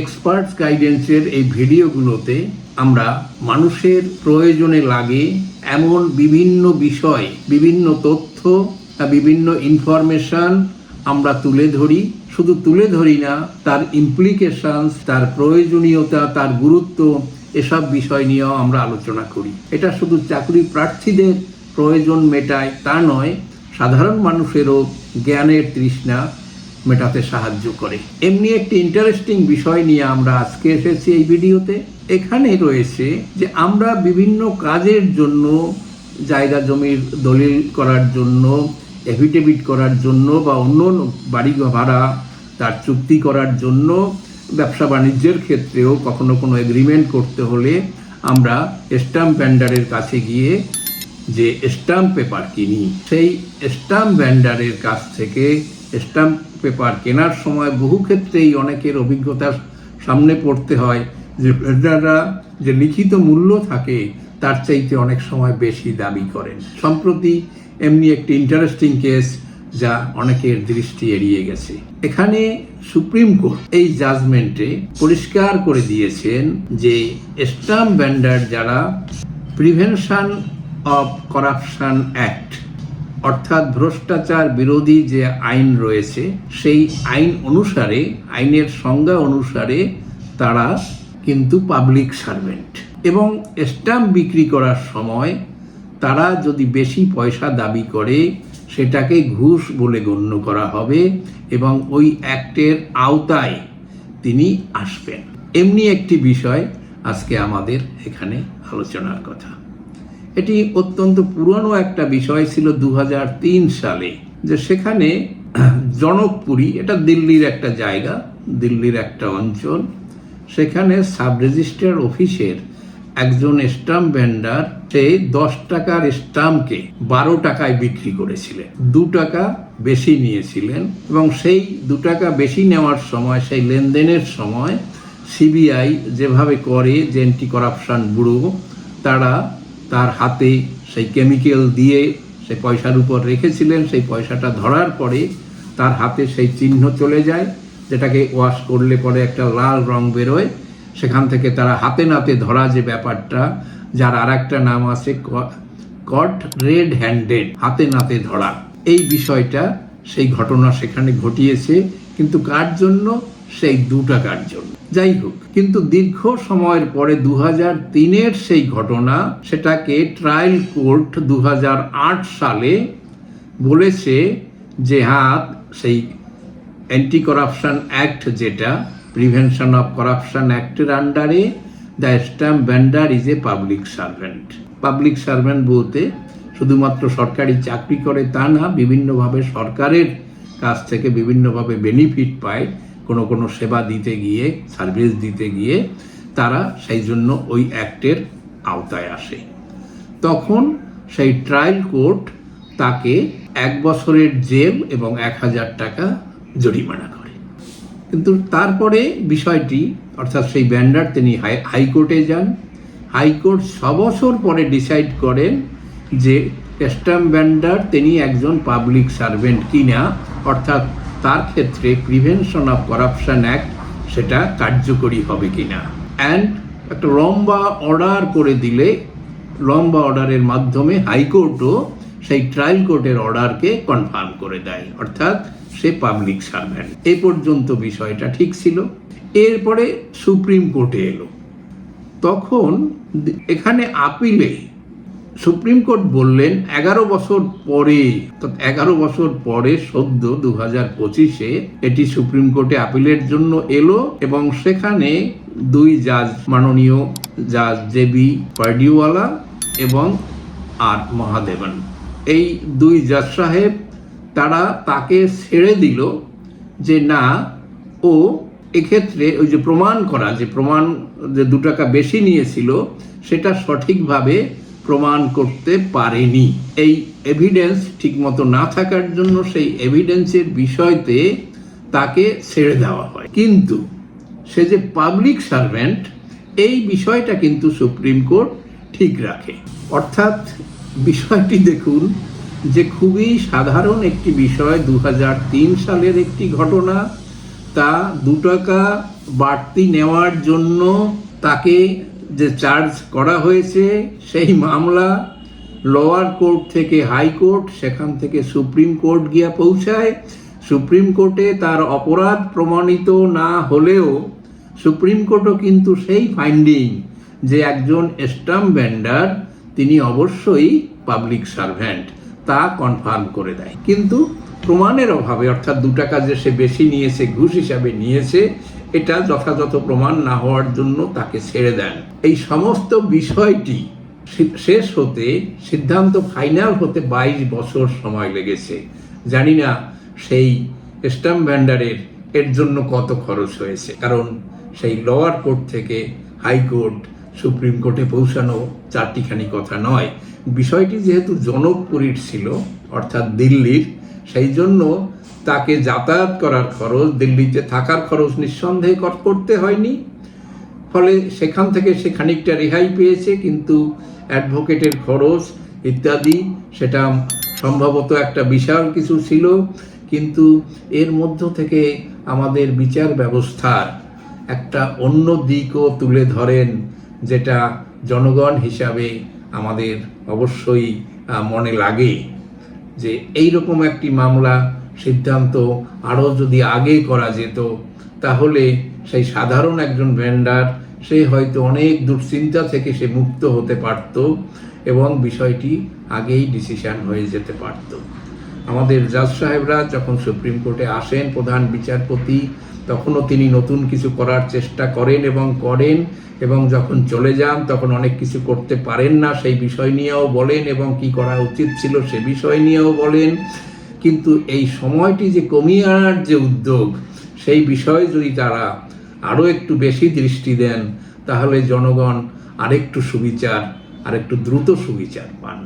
Experts গাইডেন্সের এই ভিডিওগুলোতে আমরা মানুষের প্রয়োজনে লাগে এমন বিভিন্ন বিষয়, বিভিন্ন তথ্য বিভিন্ন ইনফরমেশন আমরা তুলে ধরি। শুধু তুলে ধরি না, তার ইমপ্লিকেশনস তার প্রয়োজনীয়তা, তার গুরুত্ব এসব বিষয় নিয়েও আমরা আলোচনা করি। এটা শুধু চাকরি প্রার্থীদের প্রয়োজন মেটায় তা নয়, সাধারণ মানুষেরও জ্ঞানের তৃষ্ণা মেটাতে সাহায্য করে। এমনি একটি ইন্টারেস্টিং বিষয় নিয়ে আমরা আজকে এসেছি এই ভিডিওতে। এখানে রয়েছে যে আমরা বিভিন্ন কাজের জন্য, জায়গা জমির দলিল করার জন্য এফিডেভিট করার জন্য বা অন্য বাড়ি ভাড়া, তার চুক্তি করার জন্য, ব্যবসা বাণিজ্যের ক্ষেত্রেও কখনো কোনো এগ্রিমেন্ট করতে হলে আমরা স্ট্যাম্প ভ্যান্ডারের কাছে গিয়ে যে স্ট্যাম্প পেপার কিনি, সেই স্ট্যাম্প ভ্যান্ডারের কাছ থেকে স্ট্যাম্প পেপার কেনার সময় বহু ক্ষেত্রেই অনেকের অভিজ্ঞতার সামনে পড়তে হয় যে ভেন্ডাররা যে লিখিত মূল্য থাকে, তার চাইতে অনেক সময় বেশি দাবি করেন। সম্প্রতি এমনি একটি ইন্টারেস্টিং কেস যা অনেকের দৃষ্টি এড়িয়ে গেছে। এখানে সুপ্রিম কোর্ট এই জাজমেন্টে পরিষ্কার করে দিয়েছেন যে স্টাম্প ভ্যান্ডার যারা প্রিভেনশন অফ করাপশন অ্যাক্ট অর্থাৎ ভ্রষ্টাচার বিরোধী যে আইন রয়েছে, সেই আইন অনুসারে, আইনের সংজ্ঞা অনুসারে তারা কিন্তু পাবলিক সার্ভেন্ট এবং স্ট্যাম্প বিক্রি করার সময় তারা যদি বেশি পয়সা দাবি করে, সেটাকে ঘুষ বলে গণ্য করা হবে এবং ওই অ্যাক্টের আওতায় তিনি আসবেন। এমনি একটি বিষয় আজকে আমাদের এখানে আলোচনার কথা। এটি অত্যন্ত পুরনো একটা বিষয় ছিল দু হাজার তিন সালে, যে সেখানে জনকপুরী, এটা দিল্লির একটা জায়গা, দিল্লির একটা অঞ্চল, সেখানে সাব রেজিস্ট্রার অফিসের একজন স্টাম্প ভেন্ডার, সে দশ টাকার স্টাম্পকে বারো টাকায় বিক্রি করেছিলেন। দু টাকা বেশি নিয়েছিলেন এবং সেই দু টাকা বেশি নেওয়ার সময়, সেই লেনদেনের সময়, সিবিআই যেভাবে করে যে অ্যান্টি করাপশন ব্যুরো, তারা তার হাতে সেই কেমিক্যাল দিয়ে সেই পয়সার উপর রেখেছিলেন, সেই পয়সাটা ধরার পরে তার হাতে সেই চিহ্ন চলে যায়, যেটাকে ওয়াশ করলে পরে একটা লাল রং বেরোয়। সেখান থেকে তারা হাতে নাতে ধরা যে ব্যাপারটা, যার আর একটা নাম আছে কট রেড হ্যান্ডেড হাতে নাতে ধরা। এই বিষয়টা, সেই ঘটনা সেখানে ঘটিয়েছে, কিন্তু কার জন্য? সেই দু টাকার জন্য যাই হোক, কিন্তু দীর্ঘ সময়ের পরে দু হাজার তিনের সেই ঘটনা সেটাকে ট্রায়াল কোর্ট দু হাজার আট সালে বলেছে যে হ্যাঁ সেই অ্যান্টি করাপশন অ্যাক্ট যেটা প্রিভেনশন অফ করাপশন অ্যাক্টের আন্ডারে the stamp vendor is a public servant public servant বলতে শুধুমাত্র সরকারি চাকরি করে তা না, বিভিন্নভাবে সরকারের কাছ থেকে বিভিন্নভাবে বেনিফিট পায় কোনো কোনো সেবা দিতে গিয়ে সার্ভিস দিতে গিয়ে তারা সেই জন্য ওই অ্যাক্টের আওতায় আসে। তখন সেই ট্রায়াল কোর্ট তাকে এক বছরের জেল এবং এক হাজার টাকা জরিমানা করে। কিন্তু তারপরে বিষয়টি, অর্থাৎ সেই ব্যান্ডার তিনি হাই হাইকোর্টে যান। হাইকোর্ট ছ বছর পরে ডিসাইড করেন যে স্ট্যাম্প ব্যান্ডার তিনি একজন পাবলিক সার্ভেন্ট কিনা, অর্থাৎ তার ক্ষেত্রে প্রিভেনশন অফ করাপশন অ্যাক্ট সেটা কার্যকরী হবে কিনা। অ্যান্ড একটা লম্বা অর্ডার করে দিলে, লম্বা অর্ডারের মাধ্যমে হাইকোর্টও সেই ট্রায়াল কোর্টের অর্ডারকে কনফার্ম করে দেয়, অর্থাৎ সে পাবলিক সার্ভেন্ট এ পর্যন্ত বিষয়টা ঠিক ছিল। এরপরে সুপ্রিম কোর্টে এলো। তখন এখানে আপিলে সুপ্রিম কোর্ট বললেন, এগারো বছর পরে এগারো বছর পরে সদ্য দু হাজার পঁচিশে এটি সুপ্রিম কোর্টে আপিলের জন্য এলো এবং সেখানে দুই জাজ, মাননীয় জাজ জেবি পার্ডিওয়ালা এবং আর মহাদেবন। এই দুই জাজ সাহেব, তারা তাকে ছেড়ে দিল যে, না, ও এক্ষেত্রে ওই যে প্রমাণ করা, যে প্রমাণ যে দু টাকা বেশি নিয়েছিল, সেটা সঠিকভাবে প্রমাণ করতে পারেনি। এই এভিডেন্স ঠিকমতো না থাকার জন্য সেই এভিডেন্সের বিষয়তে তাকে ছেড়ে দেওয়া হয়। কিন্তু সে যে পাবলিক সার্ভেন্ট এই বিষয়টা কিন্তু সুপ্রিম কোর্ট ঠিক রাখে। অর্থাৎ বিষয়টি দেখুন যে খুবই সাধারণ একটি বিষয় দু হাজার তিন সালের একটি ঘটনা। তা দু টাকা বাড়তি নেওয়ার জন্য তাকে যে চার্জ করা হয়েছে, সেই মামলা লোয়ার কোর্ট থেকে হাইকোর্ট সেখান থেকে সুপ্রিম কোর্ট গিয়া পৌঁছায়। সুপ্রিম কোর্টে তার অপরাধ প্রমাণিত না হলেও সুপ্রিম কোর্টও কিন্তু সেই ফাইন্ডিং যে একজন স্টাম্প ভেন্ডার, তিনি অবশ্যই পাবলিক সার্ভেন্ট তা কনফার্ম করে দেয়। কিন্তু প্রমাণের অভাবে, অর্থাৎ দু টাকা যে সে বেশি নিয়েছে, ঘুষ হিসাবে নিয়েছে এটা যথাযথ প্রমাণ না হওয়ার জন্য তাকে ছেড়ে দেন। এই সমস্ত বিষয়টি শেষ হতে সিদ্ধান্ত ফাইনাল হতে বাইশ বছর সময় লেগেছে। জানি না সেই স্ট্যাম্প ভ্যান্ডারের এর জন্য কত খরচ হয়েছে, কারণ সেই লোয়ার কোর্ট থেকে হাইকোর্ট, সুপ্রিম কোর্টে পৌঁছানো চারটিখানি কথা নয়। বিষয়টি যেহেতু জনকপুরীর ছিল, অর্থাৎ দিল্লির, সেই জন্য তাকে যাতায়াত করার খরচ, দিল্লিতে থাকার খরচ নিঃসন্দেহে কর- করতে হয়নি। ফলে সেখান থেকে সে খানিকটা রেহাই পেয়েছে, কিন্তু অ্যাডভোকেটের খরচ ইত্যাদি, সেটা সম্ভবত একটা বিশাল কিছু ছিল। কিন্তু এর মধ্য থেকে আমাদের বিচার ব্যবস্থার একটা অন্য দিকও তুলে ধরেন, যেটা জনগণ হিসাবে আমাদের অবশ্যই মনে লাগে যে এই রকম একটি মামলা সিদ্ধান্ত আরও যদি আগে করা যেত, তাহলে সেই সাধারণ একজন ভেন্ডার সে হয়তো অনেক দুশ্চিন্তা থেকে সে মুক্ত হতে পারত এবং বিষয়টি আগেই ডিসিশন হয়ে যেতে পারত। আমাদের জাজ সাহেবরা যখন সুপ্রিম কোর্টে আসেন প্রধান বিচারপতি, তখনও তিনি নতুন কিছু করার চেষ্টা করেন এবং করেন এবং যখন চলে যান, তখন অনেক কিছু করতে পারেন না। সেই বিষয় নিয়েও বলেন এবং কি করা উচিত ছিল সে বিষয় নিয়েও বলেন। কিন্তু এই সময়টি যে কমিয়ে আনার যে উদ্যোগ, সেই বিষয়ে যদি তারা আরও একটু বেশি দৃষ্টি দেন, তাহলে জনগণ আরেকটু সুবিচার, আরেকটু দ্রুত সুবিচার পান।